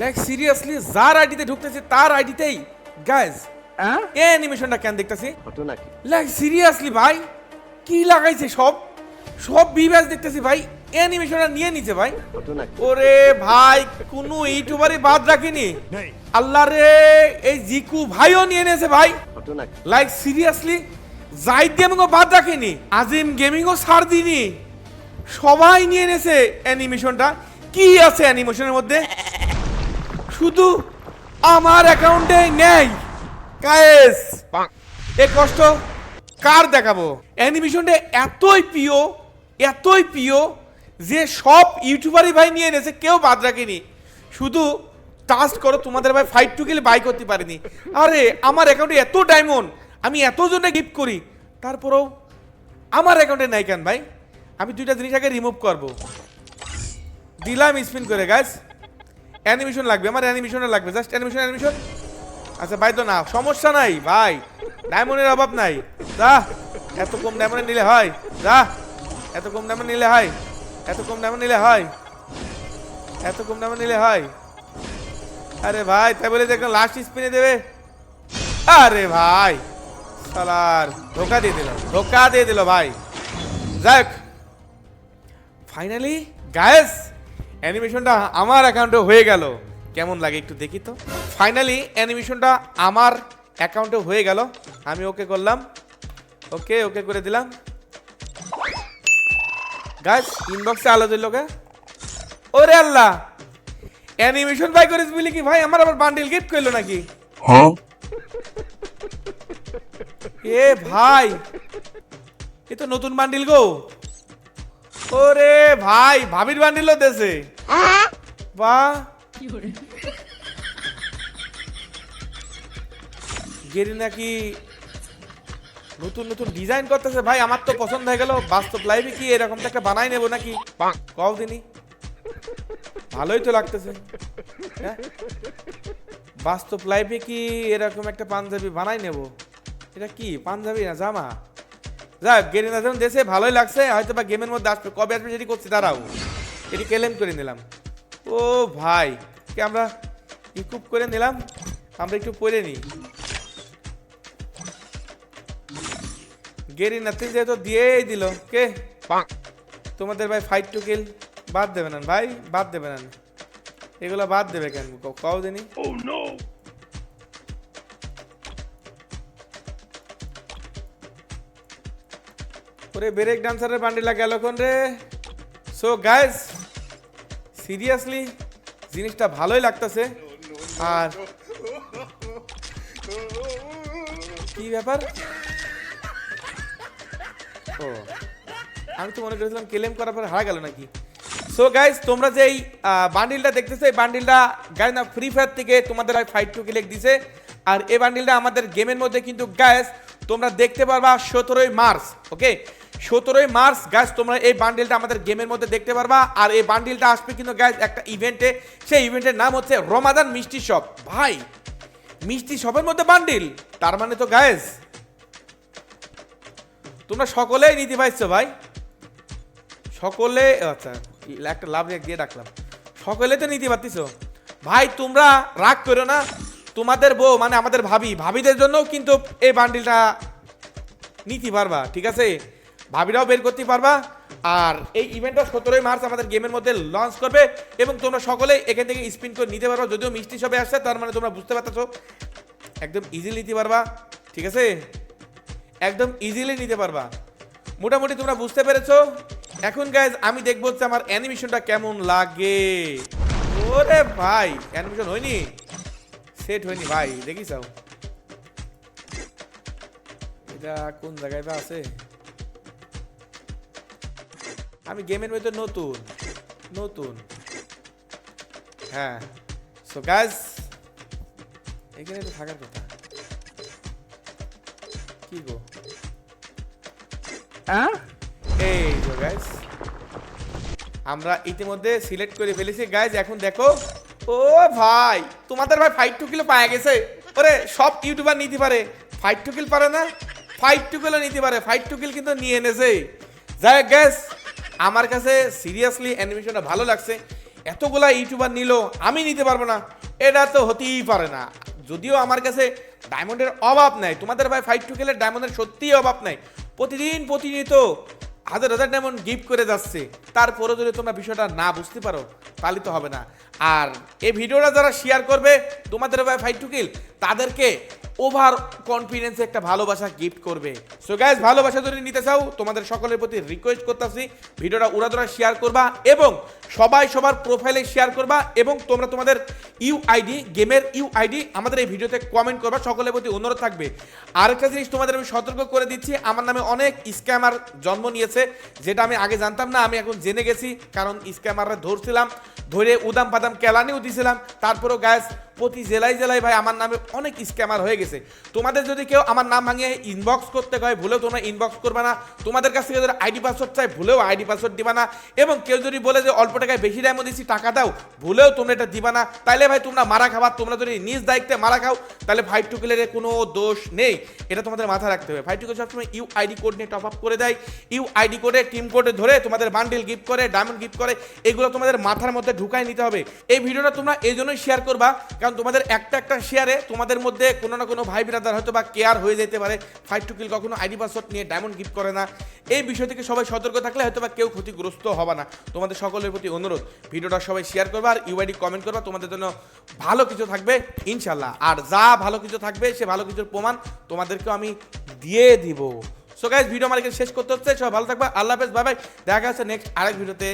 Like seriously যার আইডিতে ঢুকতেছে তার আইডিতেই গাইজ এ অ্যানিমেশনটা কেন দেখতেছি? ফটো নাকি? লাইক সিরিয়াসলি ভাই কি লাগাইছে সব? সব বিব্যাস দেখতেছি ভাই অ্যানিমেশনটা নিয়ে নিছে ভাই। ফটো নাকি? ওরে ভাই কোনো ইউটিউবারই বাদ রাখিনি। আল্লাহ রে এই জিকু ভাইও নিয়ে নিয়েছে ভাই। ফটো নাকি? লাইক সিরিয়াসলি জাইদ গেমিংও বাদ রাখেনি আজিম গেমিংও ছাড় দিনি সবাই নিয়ে এনেছে অ্যানিমেশনটা কি আছে অ্যানিমেশনের মধ্যে? শুধু আমার অ্যাকাউন্টে নেই। কায়েস এ কষ্ট কার দেখাবো? অ্যানিমেশনটা এতই প্রিয় এতই প্রিয় যে সব ইউটিউবারই ভাই নিয়ে এনেছে কেউ বাদ রাখেনি। শুধু টাস্ট করো তোমাদের ভাই ফাইভ টু গেলে বাই করতে পারিনি। আরে আমার অ্যাকাউন্টে এত ডায়মন্ড আমি এত জনে গিফট করি তারপরেও আমার অ্যাকাউন্টে নাই কেন ভাই? আমি দুইটা জিনিস আগে রিমুভ করব। দিলাম স্পিন করে গাছ অ্যানিমেশন লাগবে, আমার অ্যানিমেশনে লাগবে জাস্ট অ্যানিমেশন অ্যানিমেশন আচ্ছা ভাই তো না সমস্যা নাই, ভাই। ডায়মন্ডের অভাব নাই। যা, এত কম ডায়মন্ডে নিলে হয়, যা। এত কম ডায়মন্ড নিলে হয়, এত কম ডায়মন্ড নিলে হয়, এত কম ডায়মন্ড নিলে হয়। আরে ভাই, তাই বলে দেখলাম লাস্ট স্পিনে দেবে। আরে ভাই, সালার, ধোকা দিয়ে দিল, ধোকা দিয়ে দিল ভাই। যাক ফাইনালি গায়েস অ্যানিমেশনটা আমার অ্যাকাউন্টে হয়ে গেল। কেমন লাগে একটু দেখি তো? ফাইনালি অ্যানিমেশনটা আমার অ্যাকাউন্টে হয়ে গেল। আমি ওকে করলাম। ওকে ওকে করে দিলাম। গাছ ইনবক্সে আলো দিল কে? ওরে আল্লাহ! অ্যানিমেশন বাই করিস বলি কি ভাই? আমার আবার বান্ডিল গিফট করল নাকি? এ ভাই! এ তো নতুন বান্ডিল গো। ওরে ভাই, ভাবির বান্ডিলও দেছে বাহ গেরি নাকি নতুন নতুন ডিজাইন করতেছে। ভাই, আমার তো পছন্দ হয়ে গেল। বাস্তব লাইভে কি এরকম একটা বানাই নেব নাকি? কও দিনই ভালোই তো লাগতেছে। হ্যাঁ? বাস্তব লাইফে কি এরকম একটা পাঞ্জাবি বানাই নেব? এটা কি, পাঞ্জাবি না জামা? যাক গেরিনা যখন দেশে ভালোই লাগছে হয়তো বা গেমের মধ্যে আসবে। কবে আসবে সেটি করছি দাঁড়াও। এটি কেলেম করে নিলাম। ও ভাই কে আমরা ইকুপ করে নিলাম। আমরা একটু পরে নিই। গেরি নাতি যেহেতু দিয়েই দিল কে? তোমাদের ভাই ফাইট টু কিল বাদ দেবে না ভাই বাদ দেবে না। এগুলো বাদ দেবে কেন? ক- কও দিনই ওরে ব্রেক ডান্সারের বান্ডিলা গেল কোন রে। সো গাইস সিরিয়াসলি জিনিসটা ভালোই লাগতেছে। আর কি ব্যাপার? ও, আমি তো মনে করেছিলাম ক্লেম করার পর হারা গেল নাকি? সো গাইস তোমরা যে এই বান্ডিলটা দেখতেছো, এই বান্ডিলটা গাইস না ফ্রি ফায়ার থেকে তোমাদের ফাইট টু কিলেক দিছে। আর এই বান্ডিলটা আমাদের গেমের মধ্যে কিন্তু গাইস তোমরা দেখতে পারবা সতেরোই মার্চ ওকে সতেরোই মার্চ গাইস তোমরা এই বান্ডিলটা আমাদের গেমের মধ্যে দেখতে পারবা। আর এই বান্ডিলটা আসবে কিন্তু গাইস একটা ইভেন্টে সেই ইভেন্টের নাম হচ্ছে রমাদান মিষ্টি শপ ভাই মিষ্টি শপের মধ্যে বান্ডিল তার মানে তো গ্যাস তোমরা সকলেই নিতে পারছ, ভাই। সকলে আচ্ছা একটা লাভ দিয়ে রাখলাম। সকলে তো নিতে পারতিস ভাই, তোমরা রাগ করো না। তোমাদের বউ মানে আমাদের ভাবি, ভাবিদের জন্যও কিন্তু এই বান্ডিলটা নিতে পারবা, ঠিক আছে? ভাবিরাও বের করতে পারবা। আর এই ইভেন্টটা সতেরোই মার্চ আমাদের গেমের মধ্যে লঞ্চ করবে এবং তোমরা সকলেই এখান থেকে স্পিন করে নিতে পারবা। যদিও মিষ্টি সবে আসছে, তার মানে তোমরা বুঝতে পারতেছো। একদম ইজিলি নিতে পারবা, ঠিক আছে? একদম ইজিলি নিতে পারবা। মোটামুটি তোমরা বুঝতে পেরেছ। এখন গাইজ আমি দেখব হচ্ছে আমার অ্যানিমেশনটা কেমন লাগে। ওরে ভাই অ্যানিমেশন হয়নি? সেট হয়নি, ভাই দেখি চাও এটা কোন জায়গায় আছে? আমি গেমের মধ্যে নতুন নতুন। হ্যাঁ সো গাইজ এখানে তো থাকার কথা। কি গো? এই তো গাইস আমরা ইতিমধ্যে সিলেক্ট করে ফেলেছি। গাইজ এখন দেখো ও ভাই তোমাদের ভাই ফাইভ টু কিলো পাওয়া গেছে। ওরে সব ইউটিউবার নিতে পারে। ফাইভ টু কিল পারে না ফাইভ টু কিলো নিতে পারে। ফাইভ টু কিল কিন্তু নিয়ে এনেছে। যাই হোক গ্যাস আমার কাছে সিরিয়াসলি অ্যানিমেশনটা ভালো লাগছে। এতগুলা ইউটিউবার নিল, আমি নিতে পারব না। এটা তো হতেই পারে না। যদিও আমার কাছে ডায়মন্ডের অভাব নাই, তোমাদের ভাই ফাইট টু খেলে ডায়মন্ডের সত্যিই অভাব নাই। প্রতিদিন প্রতিনিয়ত হাজার হাজার ডায়মন্ড গিফট করে যাচ্ছে। তারপরে যদি তোমরা বিষয়টা না বুঝতে পারো, তাহলে তো হবে না। আর এই ভিডিওটা যারা শেয়ার করবে, তোমাদের ভাই ফাইট টু কিল তাদেরকে ওভার কনফিডেন্সে একটা ভালোবাসা গিফট করবে। সো গাইজ ভালোবাসা যদি নিতে চাও, তোমাদের সকলের প্রতি রিকোয়েস্ট করতেছি, ভিডিওটা উড়াদোড়া শেয়ার করবা এবং সবাই সবার প্রোফাইলে শেয়ার করবা এবং তোমরা তোমাদের ইউআইডি গেমের ইউআইডি আমাদের এই ভিডিওতে কমেন্ট করবা, সকলের প্রতি অনুরোধ থাকবে। আরেকটা জিনিস তোমাদের আমি সতর্ক করে দিচ্ছি, আমার নামে অনেক স্ক্যামার জন্ম নিয়েছে, যেটা আমি আগে জানতাম না, আমি এখন জেনে গেছি, কারণ স্ক্যামাররা ধরছিলাম, ধরে উদাম পাদাম কেলানিও দিছিলাম, তারপরেও গ্যাস প্রতি জেলায় জেলায় ভাই আমার নামে অনেক স্ক্যামার হয়ে গেছে। তোমাদের যদি কেউ আমার নাম ভাঙিয়ে ইনবক্স করতে হয় ভুলেও তোমরা ইনবক্স করবে না, তোমাদের কাছ থেকে যদি আইডি পাসওয়ার্ড চাই, ভুলেও আইডি পাসওয়ার্ড দিবা না, এবং কেউ যদি বলে যে অল্প টাকায় বেশি দামও দিচ্ছি টাকা দাও। ভুলেও তোমরা এটা দিবা না। তাইলে ভাই তোমরা মারা খাবার তোমরা যদি নিজ দায়িত্বে মারা খাও তাহলে ফাইভ টু কিলের কোনো দোষ নেই। এটা তোমাদের মাথায় রাখতে হবে। ফাইভ টু কিল সবসময় ইউ আইডি কোড নিয়ে টপ আপ করে দেয়। ইউ আইডি কোডে টিম কোডে ধরে তোমাদের বান্ডিল গিফট করে ডায়মন্ড গিফট করে, এগুলো তোমাদের মাথার মধ্যে ঢুকাই নিতে হবে। এই ভিডিওটা তোমরা এই জন্যই শেয়ার করবা, কারণ তোমাদের একটা একটা শেয়ারে তোমাদের মধ্যে কোনো না কোনো ভাই বিরাদার হয়তো বা কেয়ার হয়ে যেতে পারে। ফাইভ টু কিল কখনো আইডি পাসওয়ার্ড নিয়ে ডায়মন্ড গিফট করে না। এই বিষয় থেকে সবাই সতর্ক থাকলে হয়তো বা কেউ ক্ষতিগ্রস্ত হবে না। তোমাদের সকলের প্রতি অনুরোধ, ভিডিওটা সবাই শেয়ার করবা আর ইউআইডি কমেন্ট করবা, তোমাদের জন্য ভালো কিছু থাকবে ইনশাল্লাহ আর যা ভালো কিছু থাকবে, সে ভালো কিছুর প্রমাণ তোমাদেরকেও আমি দিয়ে দিব। সো গাইজ ভিডিও আমার শেষ করতে হচ্ছে সব ভালো থাকবে, আল্লাহ হাফেজ বাই বাই দেখা হচ্ছে নেক্সট আরেক ভিডিওতে